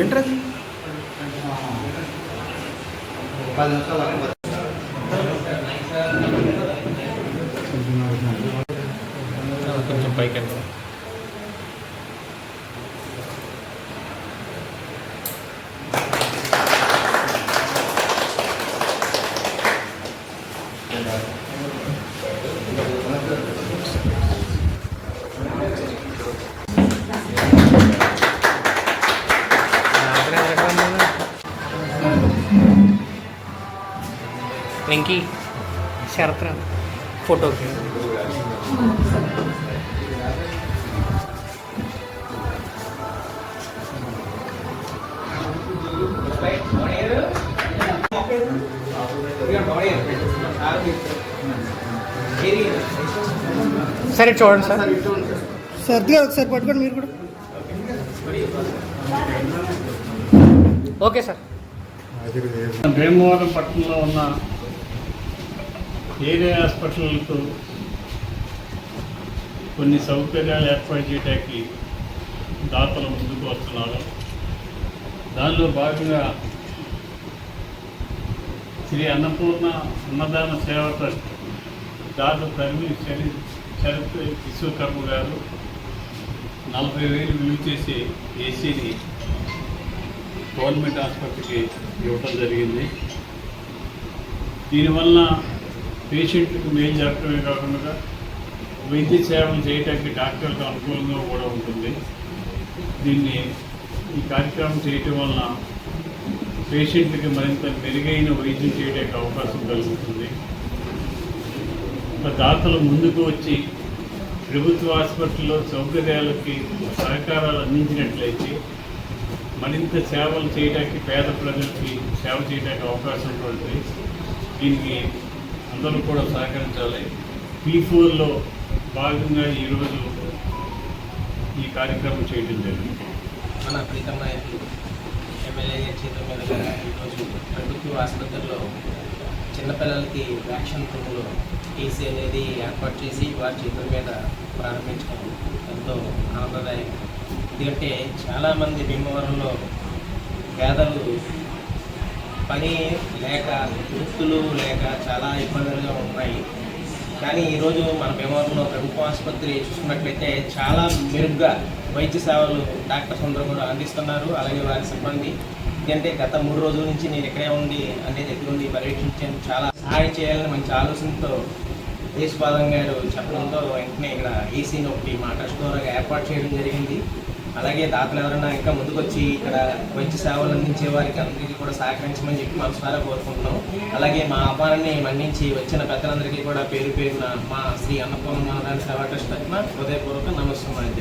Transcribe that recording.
ఏంట్రది పది నిమిషాలు అక్కడ కొంచెం పైకి వెంకీ శరత్ ఫోటోకి. సరే చూడండి సార్. సర్దిగా ఒకసారి పట్టుకోండి మీరు కూడా. Okay sir. భీమవరం పట్టణంలో ఉన్న ఏరియా హాస్పిటల్కు కొన్ని సౌకర్యాలు ఏర్పాటు చేయడానికి దాతలు ముందుకు వస్తున్నారు. దానిలో భాగంగా శ్రీ అన్నపూర్ణ అన్నదాన సేవా ట్రస్ట్ దాత తరిమి శని శరత్ విశ్వకర్మ గారు నలభై వేలు విలువ చేసి ఏసీని గవర్నమెంట్ ఆసుపత్రికి ఇవ్వటం జరిగింది. దీనివల్ల పేషెంట్కి మేలు జరగడమే కాకుండా వైద్య సేవలు చేయడానికి డాక్టర్లకు అనుకూలంగా కూడా ఉంటుంది. దీన్ని ఈ కార్యక్రమం చేయటం వలన పేషెంట్కి మరింత మెరుగైన వైద్యం చేయడానికి అవకాశం కలుగుతుంది. ఒక దాతలు ముందుకు వచ్చి ప్రభుత్వ ఆసుపత్రిలో సౌకర్యాలకి సహకారాలు అందించినట్లయితే మరింత సేవలు చేయడానికి పేద ప్రజలకి సేవ చేయడానికి అవకాశం ఉంటుంది దీనికి అందరూ కూడా సహకరించాలి. పీ ఫోర్లో భాగంగా ఈరోజు ఈ కార్యక్రమం చేయడం జరిగింది. మన ప్రీతం నాయకులు ఎమ్మెల్యే చేతుల మీదుగా ఈరోజు ప్రభుత్వ ఆసుపత్రిలో చిన్నపిల్లలకి వ్యాక్సిన్ రూమ్లో టీసీ అనేది ఏర్పాటు చేసి వారి చేతుల మీద ప్రారంభించడం ఎంతో ఆనందదాయకం. ఎందుకంటే చాలామంది భీమవరంలో పేదలు పని లేక వృత్తులు లేక చాలా ఇబ్బందులుగా ఉన్నాయి. కానీ ఈరోజు మన భీమవరంలో ప్రభుత్వ ఆసుపత్రి చూసుకున్నట్లయితే చాలా మెరుగ్గా వైద్య సేవలు డాక్టర్స్ అందరూ కూడా అందిస్తున్నారు. అలాగే వారి సిబ్బంది. ఎందుకంటే గత మూడు రోజుల నుంచి నేను ఇక్కడే ఉండి అనేది దగ్గర ఉండి పర్యవేక్షించాను. చాలా సహాయం చేయాలని మంచి ఆలోచనతో దేశపాదం గారు చెప్పడంతో వెంటనే ఇక్కడ ఏసీని ఒకటి మా స్టోర్గా ఏర్పాటు చేయడం జరిగింది. అలాగే దాతలు ఎవరైనా ఇంకా ముందుకొచ్చి ఇక్కడ వైద్య సేవలు అందించే వారికి అందరికీ కూడా సహకరించమని చెప్పి మనసారా కోరుకుంటున్నాం. అలాగే మా ఆహ్వానాన్ని మన్నించి వచ్చిన పెద్దలందరికీ కూడా పేరు పేరున మా శ్రీ అన్నపూర్ణ సేవా ట్రస్ట్ తరఫున హృదయపూర్వక నమస్కారం